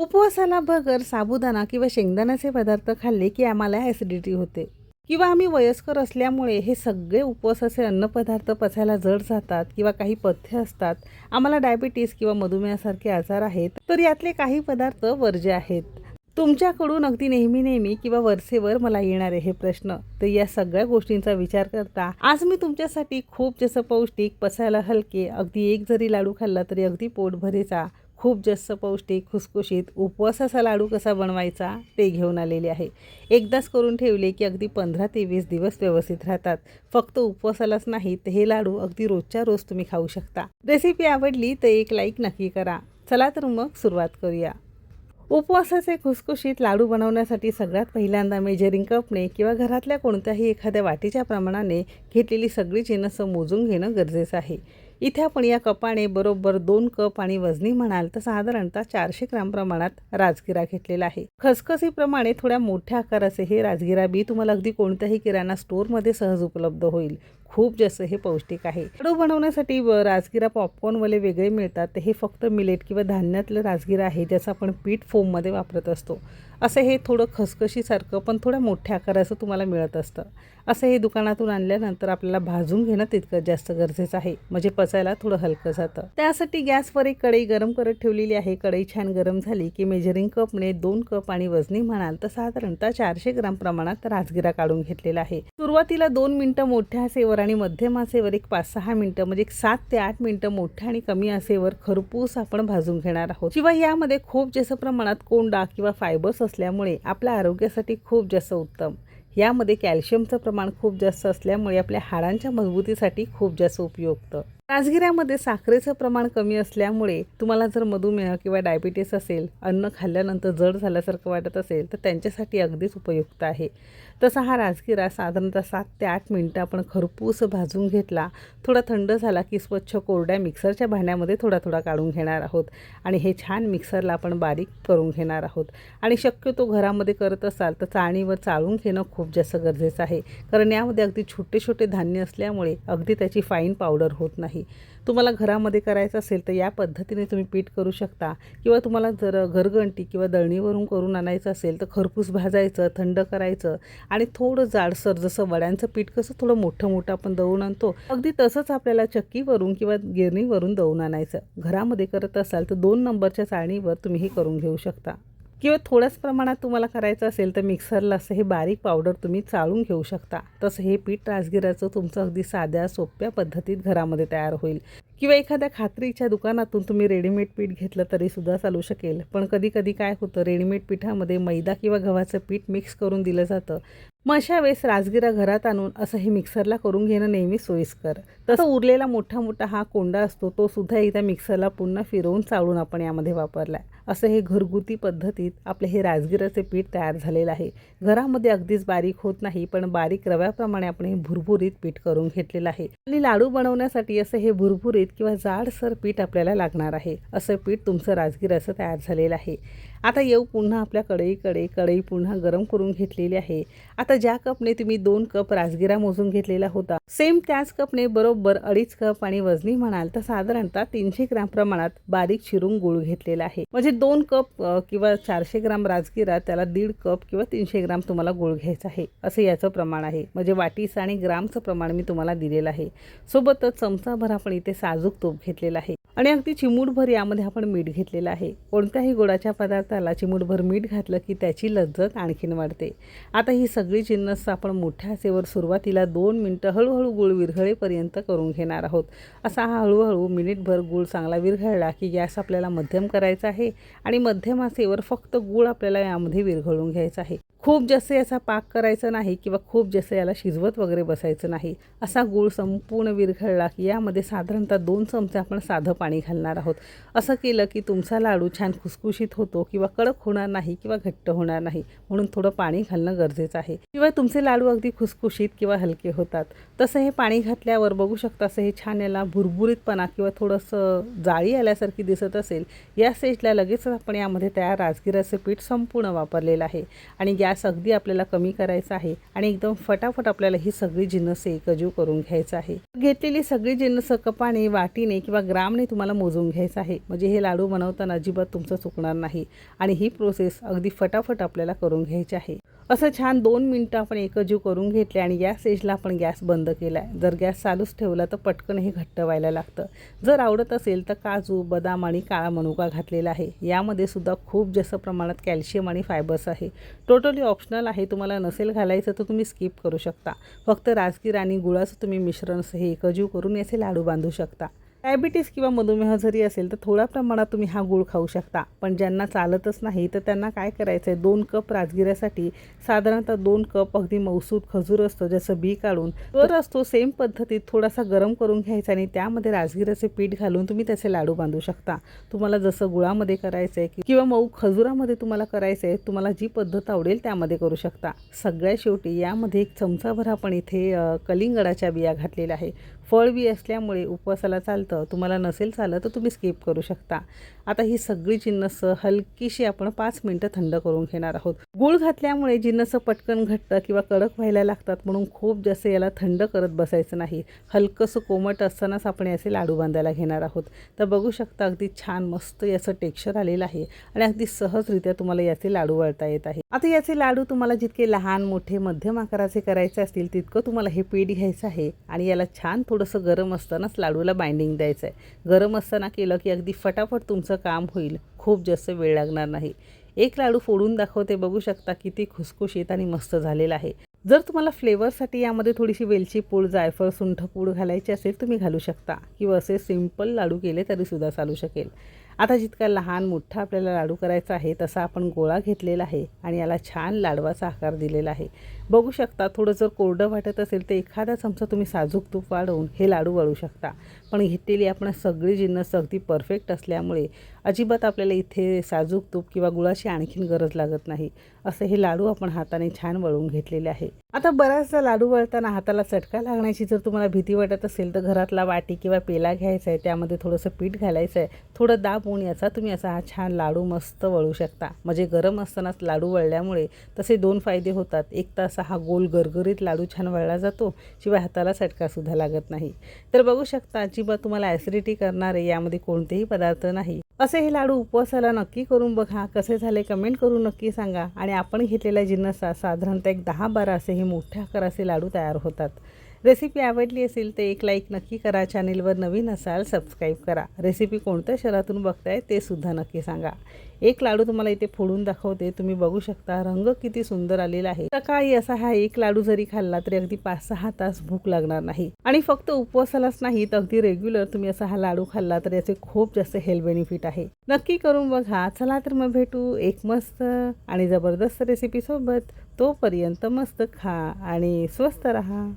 उपवासाला बगर साबुदाणा किंवा शेंगदाण्याचे पदार्थ खाल्ले की आम्हाला ॲसिडिटी होते. किंवा आम्ही वयस्कर असल्यामुळे हे सगळे उपवासाचे अन्नपदार्थ पचायला जड जातात किंवा काही पथ्य असतात. आम्हाला डायबिटीस किंवा मधुमेहासारखे आजार आहेत तर यातले काही पदार्थ वर्ज्य आहेत. तुमच्याकडून अगदी नेहमी नेहमी किंवा वरसेवर मला येणारे हे प्रश्न. तर या सगळ्या गोष्टींचा विचार करता आज मी तुमच्यासाठी खूप जास्त पौष्टिक पचायला हलके अगदी एक जरी लाडू खाल्ला तरी अगदी पोटभरेचा खूप जास्त पौष्टिक खुसखुशीत उपवासाचा लाडू कसा बनवायचा ते घेऊन आलेले आहे. एकदाच करून ठेवले की अगदी पंधरा ते वीस दिवस व्यवस्थित राहतात. फक्त उपवासालाच नाही तर हे लाडू अगदी रोजच्या रोज तुम्ही खाऊ शकता. रेसिपी आवडली तर एक लाईक नक्की करा. चला तर मग सुरुवात करूया. उपवासाचे खुसखुशीत लाडू बनवण्यासाठी सगळ्यात पहिल्यांदा मेजरिंग कपने किंवा घरातल्या कोणत्याही एखाद्या वाटीच्या प्रमाणाने घेतलेली सगळी जिन्नसं मोजून घेणं गरजेचं आहे. इथे आपण या कपाने बरोबर दोन कप आणि वजनी म्हणाल तर साधारणतः चारशे ग्राम प्रमाणात राजगिरा घेतलेला आहे. खसखसीप्रमाणे थोड्या मोठ्या आकाराचे हे राजगिरा बी तुम्हाला अगदी कोणत्याही किराणा स्टोअरमध्ये सहज उपलब्ध होईल. खूप जास्त हे पौष्टिक आहे. लाडू बनवण्यासाठी राजगिरा पॉपकॉर्नवाले वेगळे मिळतात. हे फक्त मिलेट किंवा धान्यातलं राजगिरा आहे ज्याचं आपण पीठ फोममध्ये वापरत असतो. असं हे थोडं खसखशीसारखं पण थोड्या मोठ्या आकाराचं तुम्हाला मिळत असतं. असं हे दुकानातून आणल्यानंतर आपल्याला भाजून घेणं तितकं जास्त गरजेचं आहे. म्हणजे पचायला थोडं हलकं जातं. त्यासाठी गॅसवर एक कढई गरम करत ठेवलेली आहे. कढई छान गरम झाली की मेजरिंग कपने दोन कप आणि वजनी म्हणाल तर साधारणतः चारशे ग्राम प्रमाणात राजगिरा काढून घेतलेला आहे. सुरुवातीला दोन मिनटं मोठ्या सेवर आणि मध्यम आसेवर एक पाच सहा मिनटं म्हणजे एक सात ते आठ मिनटं मोठ्या आणि कमी आसेवर खरपूस आपण भाजून घेणार आहोत. शिवाय यामध्ये खूप जास्त प्रमाणात कोंडा किंवा फायबर्स असल्यामुळे आपल्या आरोग्यासाठी खूप जास्त उत्तम. यामध्ये कॅल्शियमचं प्रमाण खूप जास्त असल्यामुळे आपल्या हाडांच्या मजबूतीसाठी खूप जास्त उपयुक्त. राजगिऱ्यामध्ये साखरेचं प्रमाण कमी असल्यामुळे तुम्हाला जर मधुमेह किंवा डायबिटीस असेल अन्न खाल्ल्यानंतर जड झाल्यासारखं वाटत असेल तर त्यांच्यासाठी अगदीच उपयुक्त आहे. तसा हा राजगिरा साधारणतः सात ते आठ मिनटं आपण खरपूस भाजून घेतला थोडा थंड झाला की स्वच्छ कोरड्या मिक्सरच्या भांड्यामध्ये थोडा थोडा काढून घेणार आहोत. आणि हे छान मिक्सरला आपण बारीक करून घेणार आहोत. आणि शक्यतो घरामध्ये करत असाल तर चाळणीवर चाळून घेणं खूप जास्त गरजेचं आहे. कारण यामध्ये अगदी छोटे छोटे धान्य असल्यामुळे अगदी त्याची फाईन पावडर होत नाही. तुम्हाला घरामध्ये करायचं असेल तर या पद्धतीने तुम्ही पीठ करू शकता. किंवा तुम्हाला जर घरगंटी किंवा दळणीवरून करून आणायचं असेल तर खरपूस भाजायचं थंड करायचं आणि थोडं जाडसर जसं वड्यांचं पीठ कसं थोडं मोठं मोठं आपण दळून आणतो अगदी तसंच आपल्याला चक्कीवरून किंवा गिरणीवरून दळून आणायचं. घरामध्ये करत असाल तर दोन नंबरच्या चाळणीवर तुम्ही हे करून घेऊ शकता. किंवा थोड्याच प्रमाणात तुम्हाला करायचं असेल तर मिक्सरला असं हे बारीक पावडर तुम्ही चाळून घेऊ शकता. तसं हे पीठ राजगिराचं तुमचं अगदी साध्या सोप्या पद्धतीत घरामध्ये तयार होईल. किंवा एखाद्या खात्रीच्या दुकानातून तुम्ही रेडीमेड पीठ घेतलं तरी सुद्धा चालू शकेल. पण कधी कधी काय होतं रेडीमेड पिठामध्ये मैदा किंवा गव्हाचं पीठ मिक्स करून दिलं जातं. मग अशा वेळेस राजगिरा घरात आणून असं हे मिक्सरला करून घेणं नेहमी सोयीस्कर. तसं उरलेला मोठा मोठा हा कोंडा असतो तो सुद्धा एकदा मिक्सरला पुन्हा फिरवून चाळून आपण यामध्ये वापरला असं हे घरगुती पद्धतीत आपले हे राजगिराचे पीठ तयार झालेलं आहे. घरामध्ये अगदीच बारीक होत नाही पण बारीक रव्याप्रमाणे आपण हे भुरभुरीत पीठ करून घेतलेलं आहे. आणि लाडू बनवण्यासाठी असं हे भुरभुरीत किंवा जाडसर पीठ आपल्याला लागणार आहे. असं पीठ तुमचं राजगिराचं तयार झालेलं आहे. आता येऊ पुन्हा आपल्या कढईकडे कढई पुन्हा गरम करून घेतलेली आहे. आता ज्या कपने तुम्ही दोन कप राजगिरा मोजून घेतलेला होता सेम त्याच कपने बरोबर अडीच कप आणि वजनी म्हणाल तर साधारणतः तीनशे ग्राम प्रमाणात बारीक चिरून गुळ घेतलेला आहे. म्हणजे दोन कप किंवा चारशे ग्राम राजगिरा त्याला दीड कप किंवा तीनशे ग्राम तुम्हाला गुळ घ्यायचा आहे. असं याचं प्रमाण आहे. म्हणजे वाटीचं आणि ग्रामचं प्रमाण मी तुम्हाला दिलेलं आहे. सोबतच चमचाभर आपण इथे साजूक तूप घेतलेलं आहे. आणि अगदी चिमूटभर यामध्ये आपण मीठ घेतलेलं आहे. कोणत्याही गोडाच्या पदार्थाला चिमूटभर मीठ घातलं की त्याची लज्जत आणखीन वाढते. आता ही सगळी जिन्नस आपण मोठ्या आसेवर सुरुवातीला दोन मिनटं हळूहळू गुळ विरघळेपर्यंत करून घेणार आहोत. असा हा हळूहळू मिनिटभर गुळ चांगला विरघळला की गॅस आपल्याला मध्यम करायचा आहे आणि मध्यम आसेवर फक्त गुळ आपल्याला यामध्ये विरघळून घ्यायचा आहे. खूप जास्त याचा पाक करायचा नाही किंवा खूप जास्त याला शिजवत वगैरे बसायचं नाही. असा गूळ संपूर्ण विरघळला की यामध्ये साधारणतः दोन चमचे आपण साधं पाणी घालणार आहोत. असं केलं की तुमचा लाडू छान खुसखुशीत होतो किंवा कडक होणार नाही किंवा घट्ट होणार नाही म्हणून थोडं पाणी घालणं गरजेचं आहे. शिवाय तुमचे लाडू अगदी खुसखुशीत किंवा हलके होतात. तसं हे पाणी घातल्यावर बघू शकता असं हे छान याला भुरभुरीतपणा किंवा थोडंसं जाळी आल्यासारखी दिसत असेल या स्टेजला लगेचच आपण यामध्ये तयार राजगिराचं पीठ संपूर्ण वापरलेलं आहे. आणि गॅस अगदी आपल्याला कमी करायचा आहे आणि एकदम फटाफट आपल्याला ही सगळी जिन्नस एकजीव करून घ्यायचं आहे. घेतलेली सगळी जिन्नस कपाने वाटीने किंवा ग्रामने तुम्हाला मोजून घ्यायचं आहे. म्हणजे हे लाडू बनवताना अजिबात तुमचं चुकणार नाही. आणि ही प्रोसेस अगदी फटाफट आपल्याला करून घ्यायची आहे. असं छान दोन मिनटं आपण एकजीव करून घेतले आणि या स्टेजला आपण गॅस बंद केला आहे जर गॅस चालूच ठेवला तर पटकन हे घट्ट व्हायला लागतं. जर आवडत असेल तर काजू बदाम आणि काळा मनुका घातलेला आहे. यामध्ये सुद्धा खूप जास्त प्रमाणात कॅल्शियम आणि फायबर्स आहे. टोटली ऑप्शनल आहे. तुम्हाला नसेल घालायचं तर तुम्ही स्किप करू शकता. फक्त राजगीर आणि गुळाचं तुम्ही मिश्रण हे एकजीव करून याचे लाडू बांधू शकता. डायबिटीस किंवा मधुमेह जरी असेल तर थोड्या प्रमाणात तुम्ही हा गूळ खाऊ शकता. पण ज्यांना चालतच नाही तर त्यांना काय करायचं आहे दोन कप राजगिऱ्यासाठी साधारणतः दोन कप अगदी मौसूद खजूर असतो ज्याचं बी काढून तर असतो सेम पद्धतीत थोडासा गरम करून घ्यायचा आणि त्यामध्ये राजगिऱ्याचे पीठ घालून तुम्ही त्याचे लाडू बांधू शकता. तुम्हाला जसं गुळामध्ये करायचं आहे किंवा मऊ खजुरामध्ये तुम्हाला करायचं आहे तुम्हाला जी पद्धत आवडेल त्यामध्ये करू शकता. सगळ्या शेवटी यामध्ये एक चमचाभर आपण इथे कलिंगडाच्या बिया घातलेल्या आहे. फळ बी असल्यामुळे उपवासाला चालतं. तुम्हाला नसेल चाललं तर तुम्ही स्किप करू शकता. आता ही सगळी जिन्नसं हलकीशी आपण पाच मिनटं थंड करून घेणार आहोत. गूळ घातल्यामुळे जिन्नस पटकन घट्ट किंवा कडक व्हायला लागतात म्हणून खूप जास्त याला थंड करत बसायचं नाही. हलकंसं कोमट असतानाच आपण याचे लाडू बांधायला घेणार आहोत. तर बघू शकता अगदी छान मस्त याचं टेक्स्चर आलेलं आहे आणि अगदी सहजरित्या तुम्हाला याचे लाडू वळता येत आहे. आता याचे लाडू तुम्हाला जितके लहान मोठे मध्यम आकाराचे करायचे असतील तितकं तुम्हाला हे पीठ घ्यायचं आहे आणि याला छान थोडंसं गरम असतानाच लाडूला बाइंडिंग द्यायचं आहे गरम असताना केलं की अगदी फटाफट तुमचं काम होईल. खूप जास्त वेळ लागणार नाही. एक लाडू फोडून दाखवते बघू शकता किती खुसखुशीत आणि मस्त झालेला आहे. जर तुम्हाला फ्लेवरसाठी यामध्ये थोडीशी वेलची पूड जायफळ सुंठ पूड घालायची असेल तुम्ही घालू शकता. किंवा असे सिंपल लाडू केले तरीसुद्धा चालू शकेल. आता जितका लहान मोठा आपल्याला लाडू करायचा आहे तसा आपण गोळा घेतलेला आहे आणि याला छान लाडवाचा आकार दिलेला आहे. बघू शकता थोडं जर कोरडं वाटत असेल तर एखादा चमचा तुम्ही साजूक तूप वाढवून हे लाडू वळू शकता. पण घेतलेली आपण सगळी जिन्नस अगदी परफेक्ट असल्यामुळे अजिबात आपल्याला इथे साजूक तूप किंवा गुळाची आणखीन गरज लागत नाही. असं हे लाडू आपण हाताने छान वळून घेतलेले आहे. आता बऱ्याचदा लाडू वळताना हाताला चटका लागण्याची जर तुम्हाला भीती वाटत असेल तर घरातला वाटी किंवा पेला घ्यायचा आहे त्यामध्ये थोडंसं पीठ घालायचं आहे. थोडं दाबून याचा तुम्ही असा हा छान लाडू मस्त वळू शकता. म्हणजे गरम असतानाच लाडू वळल्यामुळे तसे दोन फायदे होतात. एक तास असा हा गोल गरगरीत लाडू छान वळला जातो शिवाय हाताला सटकासुद्धा लागत नाही. तर बघू शकता अजिबात तुम्हाला ॲसिडिटी करणारे यामध्ये कोणतेही पदार्थ नाही. असे हे लाडू उपवासाला नक्की करून बघा. कसे झाले कमेंट करून नक्की सांगा. आणि आपण घेतलेल्या जिन्नसा साधारणतः एक दहा बारा असे हे मोठ्या आकाराचे लाडू तयार होतात. रेसिपी आवडली असेल तर एक लाईक नक्की करा. चॅनेलवर नवीन असाल सबस्क्राईब करा. रेसिपी कोणत्या शहरातून बघताय ते सुद्धा नक्की सांगा. एक लाडू तुम्हाला इथे फोडून दाखवते. तुम्ही बघू शकता रंग किती सुंदर आलेला आहे. सकाळी असा हा एक लाडू जरी खाल्ला तरी अगदी पाच सहा तास भूक लागणार नाही. आणि फक्त उपवासालाच नाही तर अगदी रेग्युलर तुम्ही असा हा लाडू खाल्ला तर याचे खूप जास्त हेल्थ बेनिफिट आहे. नक्की करून बघा. चला तर मग भेटू एक मस्त आणि जबरदस्त रेसिपी सोबत. तोपर्यंत मस्त खा आणि स्वस्त राहा.